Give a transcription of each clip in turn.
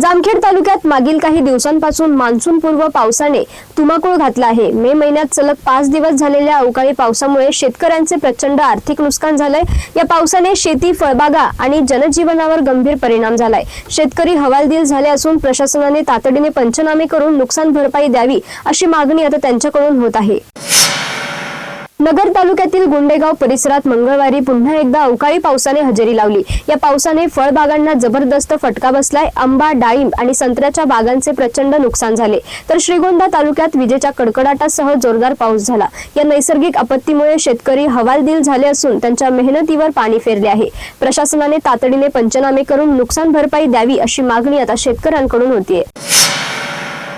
जामखेड तालुक्यात मागील काही दिवसांपासून मान्सून पूर्व पावसाने तुमाकूळ घातला आहे. मे महिन्यात सलग पाच दिवस झालेल्या अवकाळी पावसामुळे शेतकऱ्यांचे प्रचंड आर्थिक नुकसान झालंय. या पावसाने शेती फळबागा आणि जनजीवनावर गंभीर परिणाम झालाय. शेतकरी हवालदिल झाले असून प्रशासनाने तातडीने पंचनामे करून नुकसान भरपाई द्यावी अशी मागणी आता त्यांच्याकडून होत आहे. नगर तालुक्यातील गुंडेगाव परिसरात मंगळवारी पुन्हा एकदा अवकाळी पावसाने हजेरी लावली. या पावसाने फळबागांना जबरदस्त फटका बसलाय. आंबा डाळिंब आणि संत्र्याच्या बागांचे प्रचंड नुकसान झाले. तर श्रीगोंदा तालुक्यात विजेच्या कडकडाटासह जोरदार पाऊस झाला. या नैसर्गिक आपत्तीमुळे शेतकरी हवालदिल झाले असून त्यांच्या मेहनतीवर पाणी फेरले आहे. प्रशासनाने तातडीने पंचनामे करून नुकसान भरपाई द्यावी अशी मागणी आता शेतकऱ्यांकडून होतीये.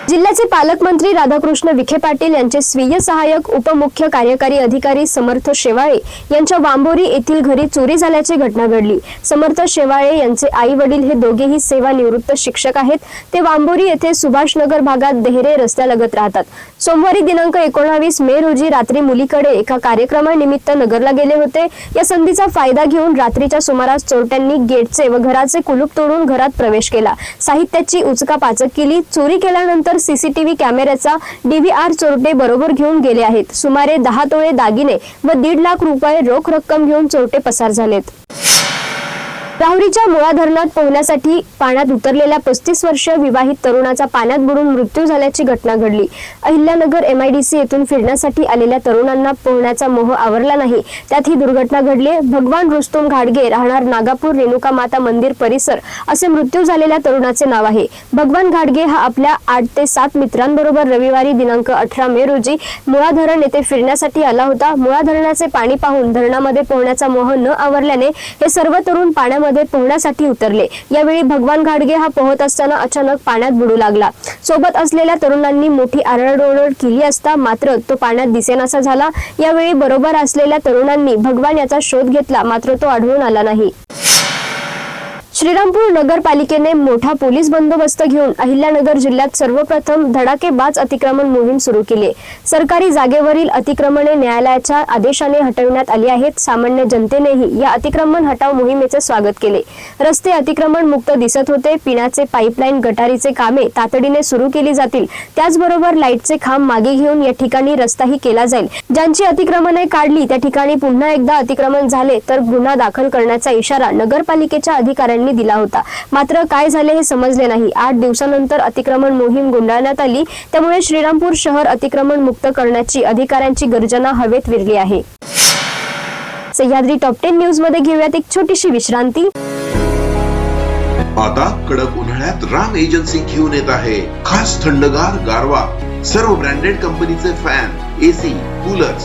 जिल्ह्याचे पालकमंत्री राधाकृष्ण विखे पाटील यांचे स्वीय सहाय्यक उपमुख्य कार्यकारी अधिकारी समर्थ शेवाळे यांच्या वांबोरी येथील घरी चोरी झाल्याची घटना घडली. समर्थ शेवाळे यांचे आई वडील हे दोघेही सेवानिवृत्त शिक्षक आहेत. ते वांबोरी येथे सुभाषनगर भागात देहरे रस्त्यालगत राहतात. सोमवारी दिनांक एकोणावीस मे रोजी रात्री मुलीकडे एका कार्यक्रमानिमित्त नगरला गेले होते. या संधीचा फायदा घेऊन रात्रीच्या सुमारास चोरट्यांनी गेटचे व घराचे कुलूप तोडून घरात प्रवेश केला. साहित्याची उचका पाचक केली. चोरी केल्यानंतर सीसीटीव्ही कॅमेऱ्याचा डीव्हीआर चोरटे बरोबर घेऊन गेले आहेत. सुमारे दहा तोळे दागिने व दीड लाख रुपये रोख रक्कम घेऊन चोरटे पसार झालेत. राहुरीच्या मुळा धरणात पोहण्यासाठी पाण्यात उतरलेल्या पस्तीस वर्षीय विवाहित तरुणाचा पाण्यात बुडून मृत्यू झाल्याची घटना घडली. अहिल्यानगर एमआयडीसी येथून फिरण्यासाठी आलेल्या तरुणांना पोहण्याचा मोह आवरला नाही. त्यात ही दुर्घटना घडली भगवान रुस्तुम घाडगे राहणार नागापूर रेणुका माता मंदिर परिसर असे मृत्यू झालेल्या तरुणाचे नाव आहे. भगवान घाडगे हा आपल्या आठ ते सात मित्रांबरोबर रविवारी दिनांक अठरा मे रोजी मुळा धरण येथे फिरण्यासाठी आला होता. मुळा धरणाचे पाणी पाहून धरणामध्ये पोहण्याचा मोह न आवरल्याने हे सर्व तरुण पाण्यामध्ये पोहण्यासाठी उतरले. यावेळी भगवान घाडगे हा पोहत असताना अचानक पाण्यात बुडू लागला. सोबत असलेल्या तरुणांनी मोठी आरडओरड केली असता मात्र तो पाण्यात दिसेनासा झाला. यावेळी बरोबर असलेल्या तरुणांनी भगवान याचा शोध घेतला मात्र तो आढळून आला नाही. श्रीरामपूर नगरपालिकेने मोठा पोलीस बंदोबस्त घेऊन अहिल्यानगर जिल्ह्यात सर्वप्रथम धडाकेबाज अतिक्रमण मोहीम सुरू केली. सरकारी जागेवरील अतिक्रमणे न्यायालयाच्या आदेशाने हटविण्यात आली आहेत. सामान्य जनतेनेही या अतिक्रमण हटाव मोहिमेचे स्वागत केले. रस्ते अतिक्रमण मुक्त दिसत होते. पिण्याचे पाईपलाईन गटारीचे कामे तातडीने सुरू केली जातील. त्याचबरोबर लाईटचे खांब मागे घेऊन या ठिकाणी रस्ताही केला जाईल. ज्यांची अतिक्रमणे काढली त्या ठिकाणी पुन्हा एकदा अतिक्रमण झाले तर गुन्हा दाखल करण्याचा इशारा नगरपालिकेच्या अधिकाऱ्यांनी दिला होता. मात्र काय झाले हे समजले नाही. आठ दिवसानंतर अतिक्रमण मोहीम गुंडाळण्यात आली. त्यामुळे श्रीरामपूर शहर अतिक्रमण मुक्त करण्याची अधिकाऱ्यांची गर्जना हवेत विरली आहे. सह्याद्री टॉप टेन न्यूजमध्ये घेऊयात एक छोटीशी विश्रांती. आता कडक उन्हाळ्यात राम एजन्सी घेऊन येत आहे. खास थंडगार गारवा. सर्व ब्रँडेड कंपनीचे फॅन एसी कूलर्स.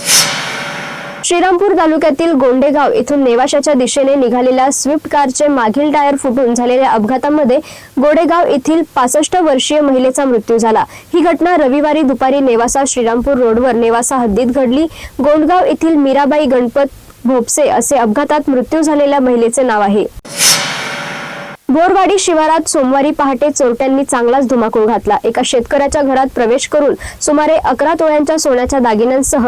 श्रीरामपूर तालुक्यातील गोंडेगाव येथून नेवाशाच्या दिशेने निघालेल्या स्विफ्ट कारचे मागील टायर फुटून झालेल्या अपघातामध्ये गोडेगाव येथील पासष्ट वर्षीय महिलेचा मृत्यू झाला. ही घटना रविवारी दुपारी नेवासा श्रीरामपूर रोडवर नेवासा हद्दीत घडली. गोंडगाव येथील मीराबाई गणपत भोपसे असे अपघातात मृत्यू झालेल्या महिलेचे नाव आहे. बोरवाडी शिवारात सोमवारी पहाटे चोरट्यांनी चांगलाच धुमाकूळ घातला. एका शेतकऱ्याच्या घरात प्रवेश करून सुमारे अकरा तोळ्यांच्या सोन्याच्या दागिन्यांसह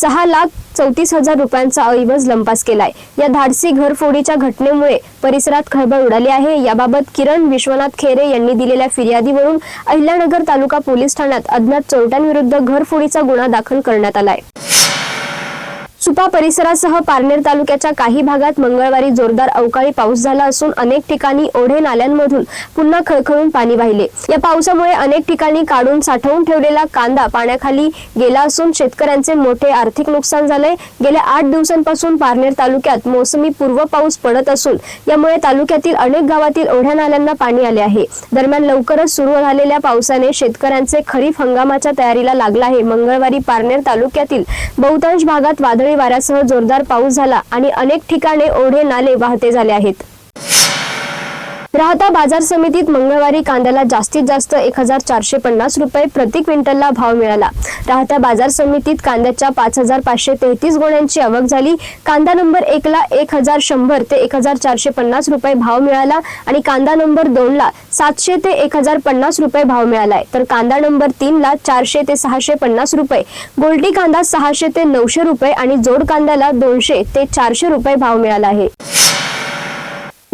सहा लाख चौतीस हजार रुपयांचा ऐवज लंपास केलाय. या धाडसी घरफोडीच्या घटनेमुळे परिसरात खळबळ उडाली आहे. याबाबत किरण विश्वनाथ खेरे यांनी दिलेल्या फिर्यादीवरून अहिल्यानगर तालुका पोलीस ठाण्यात अज्ञात चोरट्यांविरुद्ध घरफोडीचा गुन्हा दाखल करण्यात आलाय. सुपा परिसरासह पारनेर तालुक्याच्या काही भागात मंगळवारी जोरदार अवकाळी पाऊस झाला असून अनेक ठिकाणी ओढे नाल्यांमधून पुन्हा खळखळून पाणी वाहिले. या पावसामुळे अनेक ठिकाणी काढून साठवून ठेवलेला कांदा पाण्याखाली गेला असून शेतकऱ्यांचे मोठे आर्थिक नुकसान झाले गेल्या आठ दिवसांपासून पारनेर तालुक्यात मोसमी पूर्व पाऊस पडत असून यामुळे तालुक्यातील अनेक गावातील ओढ्या नाल्यांना पाणी आले आहे. दरम्यान लवकरच सुरू झालेल्या पावसाने शेतकऱ्यांचे खरीप हंगामाच्या तयारीला लागला आहे. मंगळवारी पारनेर तालुक्यातील बहुतांश भागात वादळी वाऱ्यासह जोरदार पाऊस झाला आणि अनेक ठिकाणी ओढे नाले वाहते झाले आहेत. राहता बाजार समितीत मंगळवारी कांद्याला जास्तीत जास्त एक हजार चारशे पन्नास रुपये प्रति क्विंटलला भाव मिळाला. राहता बाजार समितीत कांद्याच्या पाच हजार पाचशे तेहतीस गोण्यांची आवक झाली. कांदा नंबर एकला एक हजार शंभर ते एक हजार चारशे पन्नास रुपये भाव मिळाला आणि कांदा नंबर दोनला सातशे ते एक हजार पन्नास रुपये भाव मिळालाय. तर कांदा नंबर तीनला चारशे ते सहाशे पन्नास रुपये गोल्डी कांदा सहाशे ते नऊशे रुपये आणि जोड कांद्याला दोनशे ते चारशे रुपये भाव मिळाला आहे.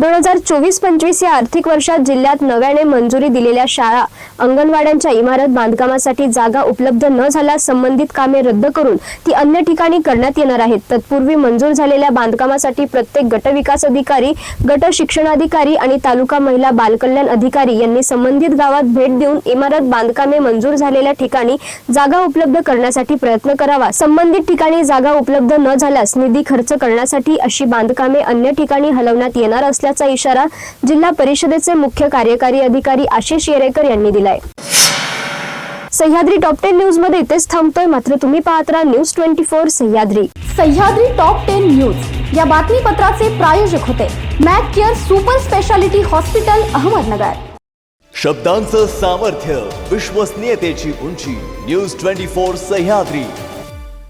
दोन हजार चोवीस पंचवीस या आर्थिक वर्षात जिल्ह्यात नव्याने मंजुरी दिलेल्या शाळा अंगणवाड्यांच्या इमारत बांधकामासाठी जागा उपलब्ध न झाल्यास संबंधित कामे रद्द करून ती अन्य ठिकाणी करण्यात येणार आहेत. तत्पूर्वी मंजूर झालेल्या बांधकामासाठी प्रत्येक गटविकास अधिकारी गट शिक्षणाधिकारी आणि तालुका महिला बालकल्याण अधिकारी यांनी संबंधित गावात भेट देऊन इमारत बांधकामे मंजूर झालेल्या ठिकाणी जागा उपलब्ध करण्यासाठी प्रयत्न करावा. संबंधित ठिकाणी जागा उपलब्ध न झाल्यास निधी खर्च करण्यासाठी अशी बांधकामे अन्य ठिकाणी हलवण्यात येणार असल्याचा इशारा जिल्हा परिषदेचे मुख्य कार्यकारी अधिकारी आशिष येरेकर यांनी दिलाय. सह्याद्री टॉप टेन न्यूजमध्ये इथेच थांबतोय. मात्र तुम्ही पाहत राहा news twenty four Sahyadri. Sahyadri top ten news. या बातमीपत्राचे प्रायोजक होते Mac care super speciality hospital Ahmednagar. शब्दांचं सामर्थ्य विश्वसनीयतेची उंची न्यूज ट्वेंटी फोर सह्याद्री.